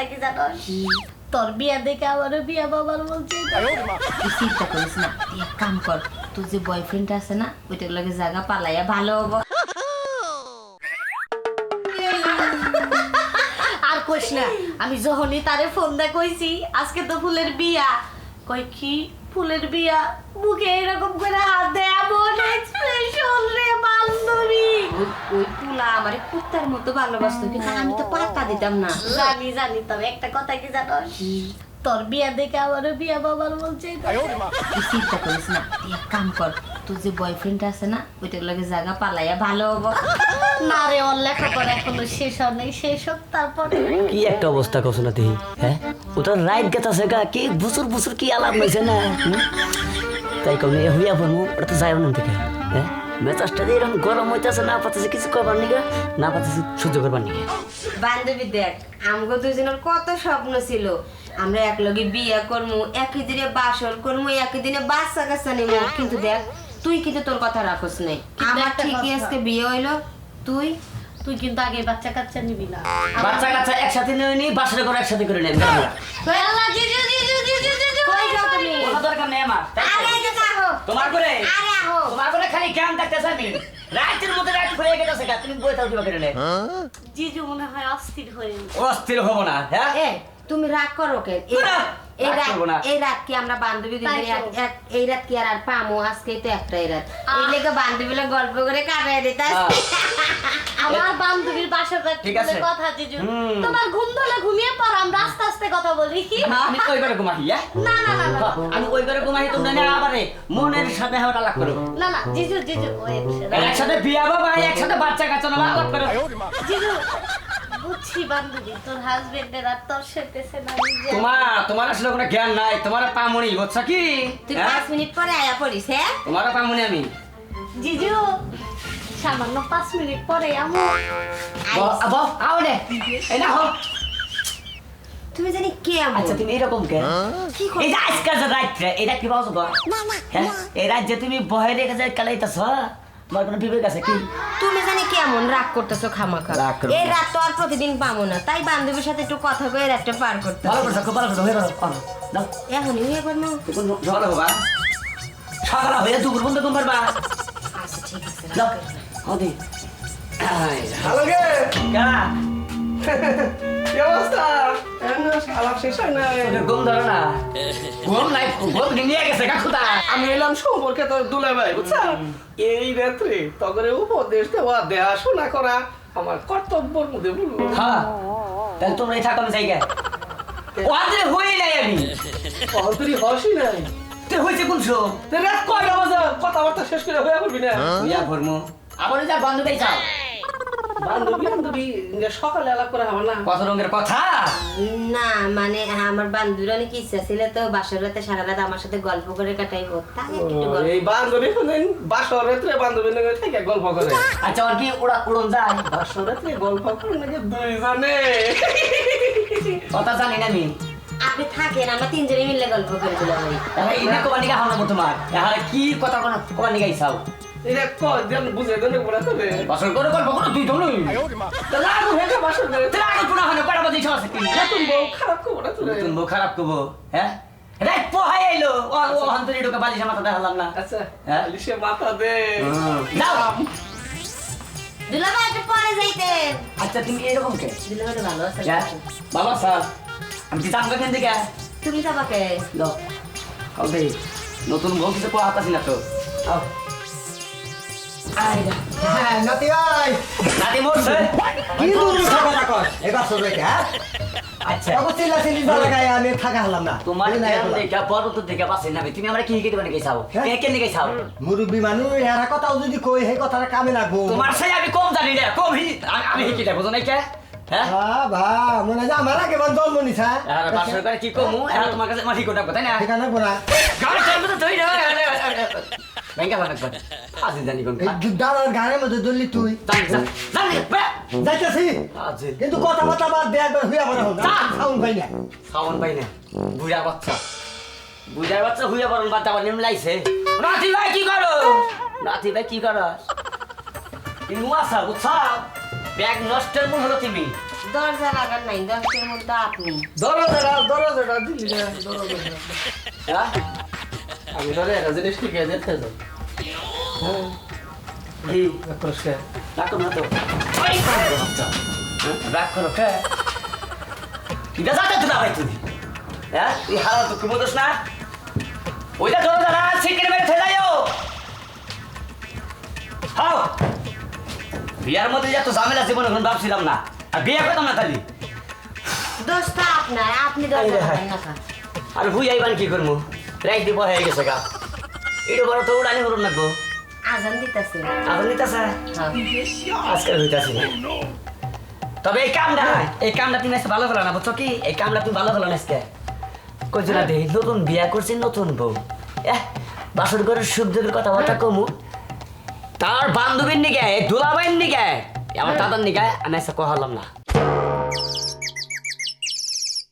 কথা কি জানোস? তোর বিয়া দেখে আমারও বিয়া বাবার বলছে তুই চিন্তা করিস না তুই এক কাম কর তোর যে বয়ফ্রেন্ড আছে না ওইটার লগে জায়গা পালাইয়া ভালো হব। আর কইস না আমি যখনই তারে ফোন দা কইছি আজকে তো ফুলের বিয়া। কই কি ফুলের বিয়া? মুখে এরকম করে হাত দেয় পুলা আমারে কুত্তার মতো ভালোবাসতো কিন্তু আমি তো পাত্তা দিতাম না। জানি জানি তবে একটা কথা কি জানোস তোর বিয়া দেখে আমারও বিয়া বাবার বলছে তুই চিন্তা করিস না তুই এক কাম কর তোর যে বয়ফ্রেন্ড আছে না ওইটার লগে জায়গা পালাইয়া ভালো হব। না রে ওর লেখাপড়া এখনও শেষ হয় নাই শেষ হোক তারপরে। কি একটা অবস্থা কছো না দেহি হ্যাঁ? ওটা রাইট গেতা সেগা কি বুসুর বুসুর কি আলাপ হয়েছে না তাই কম হইয়া বলব ওটা তো যাই না থেকে মেজাজটা যে এরকম গরম হইতেছে না পাতেছে কিছু করবার নিগে? না পাতেছে সহ্য করবার নিগে। বান্ধবী দেখ আমগো দুজনের কত স্বপ্ন ছিল। আমরা এক লগে বিয়ে করব একই দিনে বাসর করব একই দিনে বাচ্চা কাচ্চা নিবো কিন্তু দেখ তুই কিন্তু তোর কথা রাখোস নাই। আমার একটা ঠিকই। আজকে বিয়ে হইল। তুই? তুই কিন্তু আগে বাচ্চা কাচ্চা নিবি না। বাচ্চা কাচ্চা একসাথে নিয়ে নি বাসরে করে একসাথে করে নেন আল্লাহ, জিজু, জিজু, জিজু, জিজু, কই যাও তুমি? দরকার নেই আমার আরে এই যে দেখো। তোমার করে আরে আহো। তোমার করে খালি কেমন থাকতেছে আমি। রাতের মধ্যে রাত হয়ে গেছে গা, তুমি বই জিজু মনে হয় অস্থির হয়ে অস্থির হব না হ্যাঁ? এ তুমি রাগ করো কেন এই- রাত এই রাত কি আমরা বান্ধবী এই রাত কি আর আর পামো? আজকে তো একটাই রাত। এই। লেগে বান্ধবীরা গল্প করে কাটাই দিতে। আমার বান্ধবীর ঠিক আছে। কথা জিজু। তোমার ঘুম ধরলে ঘুমিয়ে পড় আমরা আস্তে আস্তে কথা বলি আমি ওই ঘরে ঘুমাই হ্যাঁ না না না না আমি ওই ঘরে ঘুমাই তোমরা না আবারে মনের সাথে হাওটা লাগ করো। না না জিজু জিজু wait, একসাথে। বিয়া বাবা একসাথে বাচ্চা কাচ্চা না লাগ করো। জিজু বুঝছি বান্ধবী তোর হাজবেন্ডের আর তোর সেটেছে না তোমার তোমার আসলে কোনো জ্ঞান নাই তোমার পামুনি বুঝছ কি? তুই হ্যাঁ? পাঁচ মিনিট পরে আয়া পড়িস হ্যাঁ? তোমার পামুনি আমি। জিজু সামান্য পাঁচ মিনিট পরে আমি আবো আও নে এই না হো তুমি জানি কে আচ্ছা তুমি এরকম কে? কি করো? এই আজকাল যে রাত রে এটা কি পাওছো গো হ্যাঁ? এই রাত যে তুমি বহে রেখে যায় কালাইতাছ তোমার কোনো বিবেক আছে কি? তুমি জানি কেমন রাগ করতেছো খামাখা। রাগ করব এই রাত তো আর প্রতিদিন পাবো না। তাই বান্ধবীর সাথে একটু কথা কয়ে রাতটা পার করতে ভালো করছ খুব ভালো করছ হয়ে দাও এখনই হয়ে তুমি সকালে হবা সকালে হয়ে দুপুর বন্ধ ঘুম পারবা। আচ্ছা ঠিক আছে যাও হদি হ্যালো গে কা কি অবস্থা? এখনও আলাপ শেষ হয় নাই। তোদের ঘুম ধরো না? ঘুম নাই ঘুম নিয়ে আমি এলাম সম্পর্কে তোর দুলে ভাই বুঝছা? এই রাত্রে তখন উপদেশ দেওয়া দেখাশোনা করা আমার কর্তব্যের মধ্যে বলব হ্যাঁ তাহলে তোমরা এই হয়ে নাই আমি। অন্তরি হসি নাই। তে হয়েছে কোন শো তে রাত কয়টা বাজে? কথাবার্তা শেষ করে হয়ে করবি না। ইয়া ভরমু আবার যা বান্ধবী চাও বান্ধবী বান্ধবী সকালে আলাপ করা হবে না। কত রঙের কথা? না মানে আমার বান্ধবীর অনেক ইচ্ছা ছিল তো বাসর রাতে সারা রাত আমার সাথে গল্প করে কাটাইবো। তাই একটু গল্প- এই বান্ধবী শুনেন বাসর রাত্রে বান্ধবী নাকি থেকে গল্প করে। আচ্ছা আর কি ওরা উড়ন যায়? বাসর রাত্রে গল্প করে নাকি দুইজনে? কথা জানি না আমি। আপনি থাকেন আমরা তিনজনে মিলে গল্প করে দিলাম। তাহলে ইনে কোবার নিগা তোমার। কি কথা কোবার চাও এটা কয় দেন বুঝে দেন বলে তবে। বছর করে গল্প করো তুই তো নই তা লাগু হেঁটে বাসর করে তাহলে আগে পুনা হনে কয়টা বাজে ইচ্ছা আছে? কি নতুন বউ খারাপ। নতুন বউ করব হ্যাঁ? রাত পোহাই আইলো ও ও হান্তরি ঢোকে বালিশা মাথা দেখালাম না। আচ্ছা হ্যাঁ? আলিশে মাথা দে। যাও দুলাভাই একটু পরে যাইতে। আচ্ছা তুমি এরকম কে? দুলাভাই তো ভালো আছে। হ্যাঁ বাবা আমি কি জানব কেন থেকে? তুমি যাবাকে দাও খাও দেই নতুন বউ কিছু না তো। আও হ্যাঁ নাতি ভাই। নাতি মরছে? কি দূর থাকা রাখস এবার সবাই হ্যাঁ? আচ্ছা। তখন চিল্লা চিল্লি লাগাই আমি থাকা হলাম না। তোমার বুঝলি না কেন এগুলা? দেখা বড় তো দেখা পাচ্ছি না। তুমি আমরা কি কি মানে গেছাও হ্যাঁ? কে কেন গেছাও মুরব্বী মানুষ এরা কথাও যদি কই সেই কথাটা কামে লাগবো। তোমার সেই আমি কম জানি না কম আমি- শিখি না বুঝো নাই কে? হ্যাঁ? হ্যাঁ হয়? কিন্তু কথা বার্তা বাদ দে একবার হুইয়া বড় হোক। সাউন্ড পাই না। সাউন্ড পাই না। বুড়া বাচ্চা। বুড়া বাচ্চা হুইয়া বরণ বাদ আবার নিমলাইছে নাতি ভাই কি করো? নাতি ভাই কি করো ইনু আসা বুঝছা ব্যাগ নষ্টের মূল হলো তুমি। দরজা লাগান নাই দরজার মধ্যে আপনি। দরজাটা দরজাটা দিলি না। দরজাটা হ্যাঁ? আমি ধরে একটা জিনিস শিখে যেতে যাই হ্যাঁ। এই পুরস্কার করো না তো। ওই পাগল বাচ্চা। হ্যাঁ? করো কিটা যাতে তো না ভাই তুমি। হ্যাঁ? তুই হারা তো তুমি দোষ না। ওইটা ধরো দাঁড়া মেরে ফেলাইও হাও। বিয়ার মধ্যে যত ঝামেলা জীবনে কোনো ভাবছিলাম না। আর বিয়ে করতাম না খালি। দোষটা আপনার আপনি দরজা আরে লাগান না কা। আর ভুই আইবান কি করব রাইট দিব হয়ে গেছে গা। এটা বড় তো উড়ানি হরুন না গো আজান দিতেছে। আবার নিতেছে হ্যাঁ। আজকাল হইতাছি না। তবে এই কামটা এই কামটা তুমি আজকে ভালো হলো না বুঝছ কি? এই কামটা তুমি ভালো হলো না আজকে। কইছো না দেই নতুন বিয়া করছি নতুন বউ। এহ বাসর ঘরের সুখ দুঃখের কথাবার্তা কমু। তার বান্ধবীর নিকে দুলাবাইয়ের নিকে আমার দাদার নিকে আমি এসে কহালাম না।